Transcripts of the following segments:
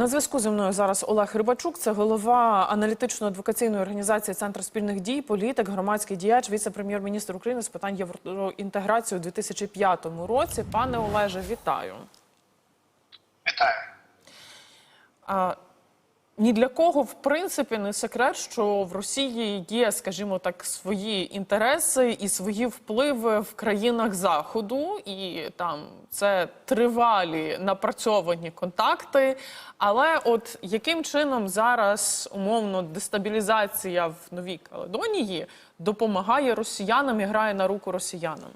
На зв'язку зі мною зараз Олег Рибачук, це голова аналітично-адвокаційної організації Центр спільних дій, політик, громадський діяч, віце-прем'єр-міністр України з питань євроінтеграції у 2005 році. Пане Олеже, вітаю. Вітаю. Ні для кого, в принципі, не секрет, що в Росії є, скажімо так, свої інтереси і свої впливи в країнах Заходу, і там це тривалі напрацьовані контакти. Але от яким чином зараз умовно дестабілізація в Новій Каледонії допомагає росіянам і грає на руку росіянам?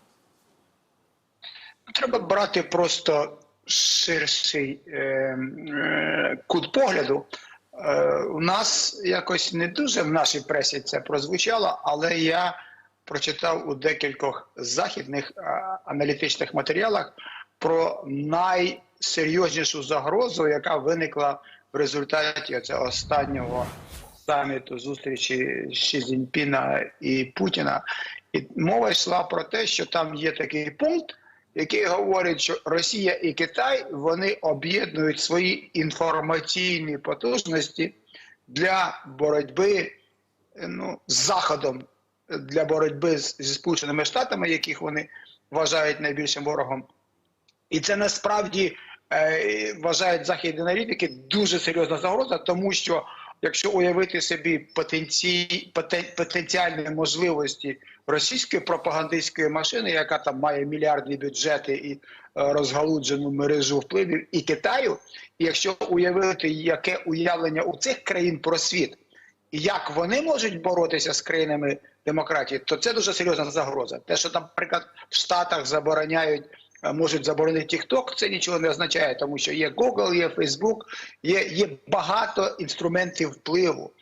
Треба брати просто ширший е, е, кут погляду. Е, у нас якось не дуже в нашій пресі це прозвучало, але я прочитав у декількох західних е, аналітичних матеріалах про найсерйознішу загрозу, яка виникла в результаті цього останнього саміту зустрічі Ші Цзіньпіна і Путіна. І мова йшла про те, що там є такий пункт, який говорить, що Росія і Китай вони об'єднують свої інформаційні потужності для боротьби ну, з Заходом, для боротьби зі Сполученими Штатами, яких вони вважають найбільшим ворогом. І це насправді е, вважають західні аналітики дуже серйозна загроза, тому що якщо уявити собі потенці... потенціальні можливості російської пропагандистської машини, яка там має мільярдні бюджети і е, розгалуджену мережу впливів, і Китаю, і якщо уявити, яке уявлення у цих країн про світ, як вони можуть боротися з країнами демократії, то це дуже серйозна загроза. Те, що там, наприклад, в Штатах забороняють. Можуть заборонити TikTok, це нічого не означає, тому що є Google, є Facebook, є, є багато інструментів впливу.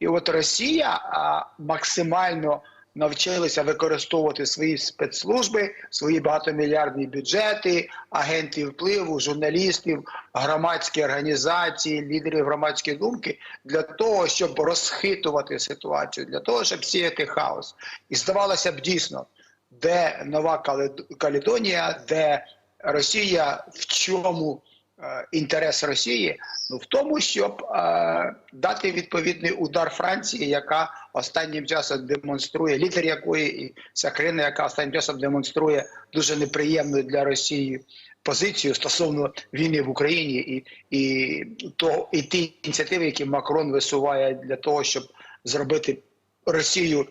І от Росія а, максимально навчилася використовувати свої спецслужби, свої багатомільярдні бюджети, агентів впливу, журналістів, громадські організації, лідерів громадської думки для того, щоб розхитувати ситуацію, для того, щоб сіяти хаос. І здавалося б дійсно, де Нова Калед- Каледонія, де Росія, в чому е, інтерес Росії? Ну в тому, щоб е, дати відповідний удар Франції, яка останнім часом демонструє лідер якої ця країна, яка останнім часом демонструє дуже неприємну для Росії позицію стосовно війни в Україні і, і то і ті ініціативи, які Макрон висуває для того, щоб зробити Росію е,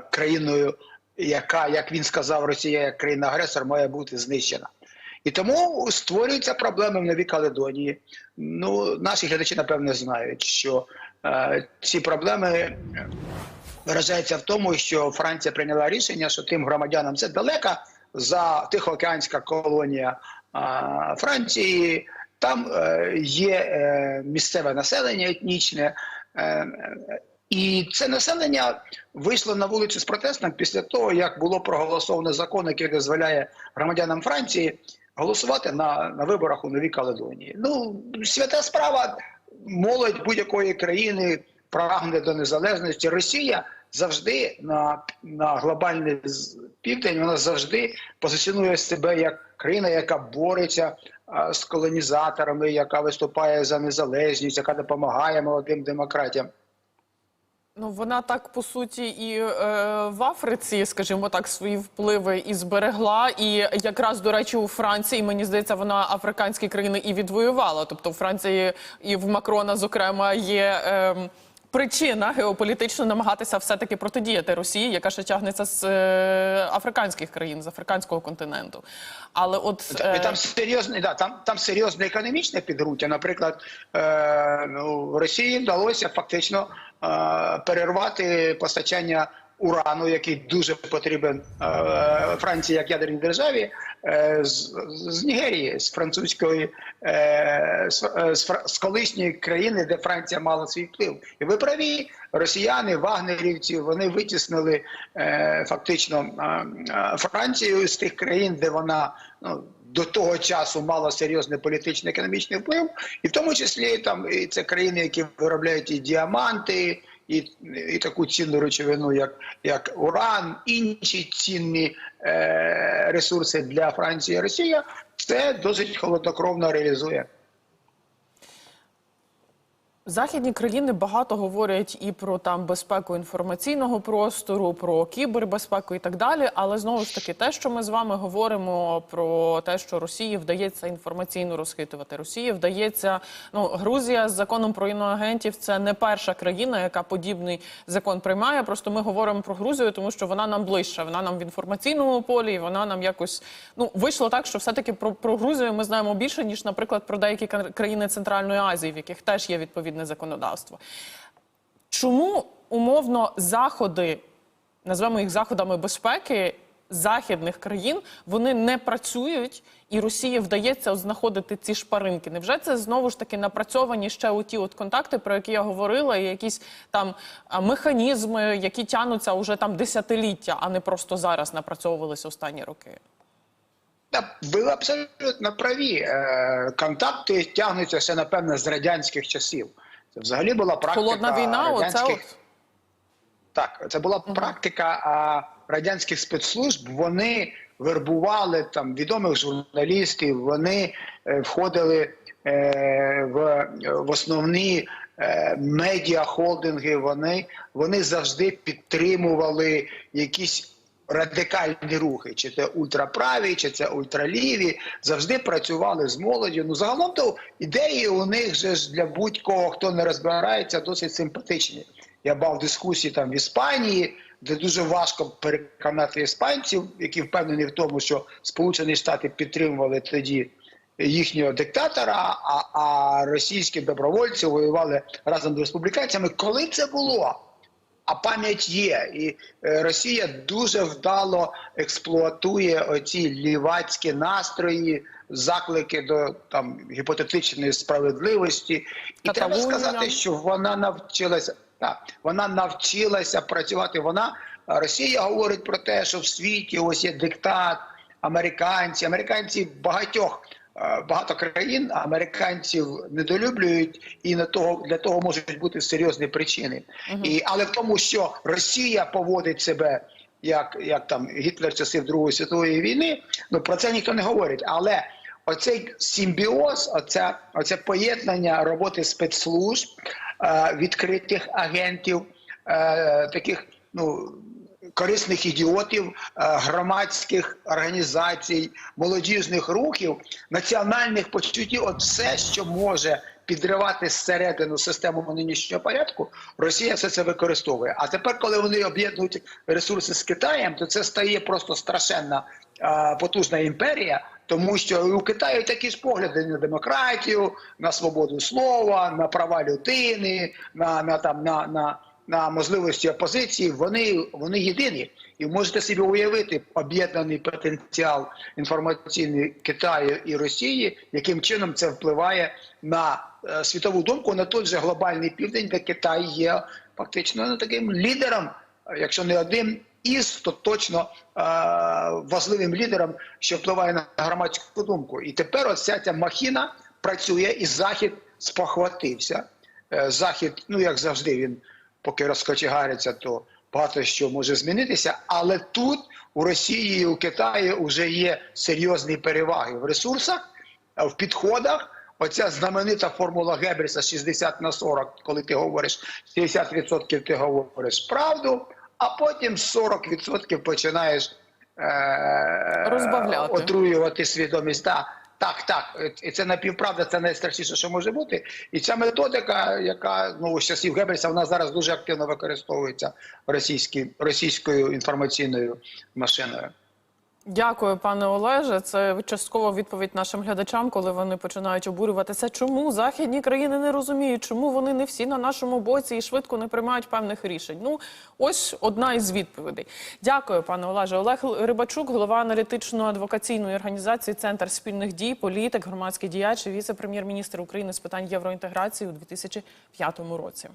країною, яка, як він сказав, Росія як країна-агресор, має бути знищена. І тому створюються проблеми в Новій Каледонії. Ну, наші глядачі, напевне, знають, що е, ці проблеми виражаються в тому, що Франція прийняла рішення, що тим громадянам це далека за Тихоокеанська колонія е, Франції. Там е, є е, місцеве населення етнічне. Е, і це населення вийшло на вулицю з протестом після того, як було проголосовано закон, який дозволяє громадянам Франції голосувати на, на виборах у Новій Каледонії. Ну, свята справа, молодь будь-якої країни прагне до незалежності. Росія завжди на, на глобальний південь вона завжди позиціонує себе як країна, яка бореться з колонізаторами, яка виступає за незалежність, яка допомагає молодим демократіям. Ну, вона так по суті і е, в Африці, скажімо так, свої впливи і зберегла. І якраз до речі, у Франції мені здається, вона африканські країни і відвоювала. Тобто, у Франції і в Макрона, зокрема, є. Е, Причина геополітично намагатися все-таки протидіяти Росії, яка ще тягнеться з е, африканських країн, з африканського континенту. Але от е, Там серйозне, да, там, там серйозне економічне підґрунтя. Наприклад, е, ну, Росії вдалося фактично е, перервати постачання урану, який дуже потрібен е, Франції як ядерній державі, е, з, Нігерії, з французької е, з, колишньої країни, де Франція мала свій вплив. І ви праві, росіяни, вагнерівці, вони витіснили фактично Францію з тих країн, де вона ну, до того часу мала серйозний політичний економічний вплив, і в тому числі там і це країни, які виробляють і діаманти. І, і таку цінну речовину, як, як уран, інші цінні е, ресурси для Франції і Росія, це досить холоднокровно реалізує. Західні країни багато говорять і про там безпеку інформаційного простору, про кібербезпеку і так далі. Але знову ж таки, те, що ми з вами говоримо про те, що Росії вдається інформаційно розхитувати, Росії вдається. Ну Грузія з законом про іноагентів це не перша країна, яка подібний закон приймає. Просто ми говоримо про Грузію, тому що вона нам ближча. Вона нам в інформаційному полі, і вона нам якось ну вийшло так, що все таки про, про Грузію ми знаємо більше ніж, наприклад, про деякі кра- країни Центральної Азії, в яких теж є відповідне законодавство. Чому умовно заходи, назвемо їх заходами безпеки західних країн, вони не працюють, і Росії вдається знаходити ці шпаринки? Невже це знову ж таки напрацьовані ще у ті от контакти, про які я говорила, і якісь там механізми, які тянуться уже там десятиліття, а не просто зараз напрацьовувалися останні роки? Ви абсолютно праві. Е, Контакти тягнуться ще, напевно, з радянських часів. Це взагалі була практика Холодна війна, оце от. Так, це була практика а, радянських спецслужб. Вони вербували там відомих журналістів, вони е, входили е, в, в основні е, медіахолдинги. Вони, вони завжди підтримували якісь. Радикальні рухи, чи це ультраправі, чи це ультраліві, завжди працювали з молоддю. Ну загалом то ідеї у них же ж для будь-кого, хто не розбирається, досить симпатичні. Я бав дискусії там в Іспанії, де дуже важко переконати іспанців, які впевнені в тому, що Сполучені Штати підтримували тоді їхнього диктатора, а, а російські добровольці воювали разом з республіканцями. Коли це було? А пам'ять є, і е, Росія дуже вдало експлуатує оці лівацькі настрої, заклики до там гіпотетичної справедливості. І треба Каталонія. сказати, що вона навчилася. Так, вона навчилася працювати. Вона Росія говорить про те, що в світі ось є диктат, американці, американці багатьох. Багато країн американців недолюблюють, і на того для того можуть бути серйозні причини. І але в тому, що Росія поводить себе як, як там Гітлер часів Другої світової війни, ну про це ніхто не говорить. Але оцей симбіоз, оця, оце поєднання роботи спецслужб, е, відкритих агентів, е, таких ну корисних ідіотів, е, громадських організацій, молодіжних рухів, національних почуттів, от все, що може підривати зсередину систему нинішнього порядку, Росія все це використовує. А тепер, коли вони об'єднують ресурси з Китаєм, то це стає просто страшенна е, потужна імперія. Тому що у Китаю такі ж погляди на демократію, на свободу слова, на права людини, на, на там на, на, на можливості опозиції. Вони, вони єдині. І можете собі уявити об'єднаний потенціал інформаційний Китаю і Росії, яким чином це впливає на е, світову думку на той же глобальний південь, де Китай є фактично ну, таким лідером, якщо не один із, то точно е, важливим лідером, що впливає на громадську думку. І тепер ось ця ця махіна працює, і Захід спохватився. Е, Захід, ну як завжди, він поки розкочегариться, то багато що може змінитися. Але тут у Росії і у Китаї вже є серйозні переваги в ресурсах, е, в підходах. Оця знаменита формула Геббельса 60 на 40, коли ти говориш 60% ти говориш правду, а потім 40% починаєш е- отруювати свідомість. Так, так, так. І це напівправда, це найстрашніше, що може бути. І ця методика, яка ну з часів Геббельса, вона зараз дуже активно використовується російською інформаційною машиною. Дякую, пане Олеже. Це частково відповідь нашим глядачам, коли вони починають обурюватися. Чому західні країни не розуміють, чому вони не всі на нашому боці і швидко не приймають певних рішень? Ну ось одна із відповідей. Дякую, пане Олеже. Олег Рибачук, голова аналітично-адвокаційної організації Центр спільних дій, політик, громадський діяч, і віце-прем'єр-міністр України з питань євроінтеграції у 2005 році.